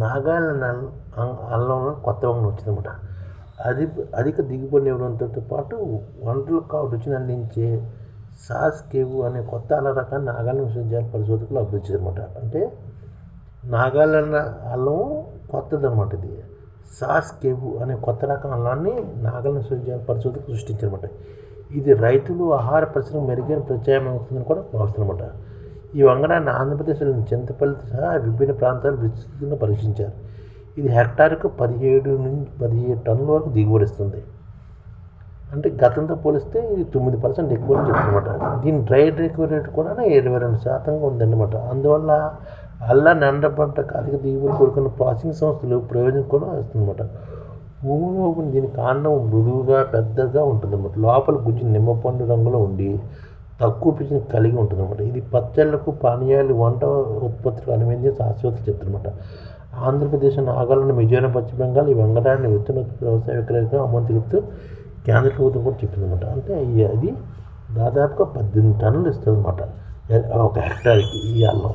నాగాలాండ్ అల్లంలో కొత్త వంగ వచ్చిందన్నమాట అది అధిక దిగుబడి ఇవ్వడంతో పాటు వంటలకు రుచిని అందించే సాస్ కేవు అనే కొత్త అల్ల రకాన్ని నాగాలాండ్ విశ్వవిద్యాలయ పరిశోధకులు అభివృద్ధి అనమాట అంటే నాగాలాండ్ అల్లం కొత్తది అనమాట ఇది. సాస్ కేవు అనే కొత్త రకం అల్లాన్ని నాగాలాండ్ విశ్వవిద్యాలయ పరిశోధకులు సృష్టించారన్నమాట ఇది రైతులు ఆహార పరిశ్రమ మెరుగైన ప్రత్యామ్నాయం అవుతుందని కూడా భావిస్తున్నమాట ఈ వంగడాన్ని ఆంధ్రప్రదేశ్లోని చింతపల్లి సహా విభిన్న ప్రాంతాలు విస్తృతంగా పరీక్షించారు. ఇది హెక్టార్కు పదిహేడు నుంచి పదిహేడు టన్నుల వరకు దిగుబడి ఇస్తుంది. అంటే గతంతో పోలిస్తే ఇది తొమ్మిది పర్సెంట్ ఎక్కువ అని చెప్తున్నమాట. దీని డ్రై రికవరీ రేట్ కూడా ఇరవై రెండు శాతంగా ఉందన్నమాట. అందువల్ల అల్లా నండ పంట అధిక దిగుబడి కోరుకున్న ప్రాసెసింగ్ సంస్థలు ప్రయోజనం కూడా వస్తుందన్నమాట భూమిలో దీని కాండం మృదువుగా పెద్దగా ఉంటుందన్నమాట. లోపల గుజ్జు నిమ్మపండు రంగులో ఉండి తక్కువ పిచ్చిని కలిగి ఉంటుందన్నమాట. ఇది పచ్చళ్ళకు పానీయాలు వంట ఉత్పత్తులకు అనువైంది శాస్త్రవేత్తలు చెప్తున్నమాట ఆంధ్రప్రదేశ్ నాగాలాండ్ మిజోరాం పశ్చిమ బెంగాల్ ఈ వెంగడాన్ని విత్తన వ్యవసాయ విక్రయంగా అమ్మని తెలుపుతూ కేంద్ర ప్రభుత్వం కూడా చెప్పిందన్నమాట. అంటే అది దాదాపుగా పద్దెనిమిది టన్నులు ఇస్తుంది అనమాట ఒక హెక్టార్కి ఈ అల్లం.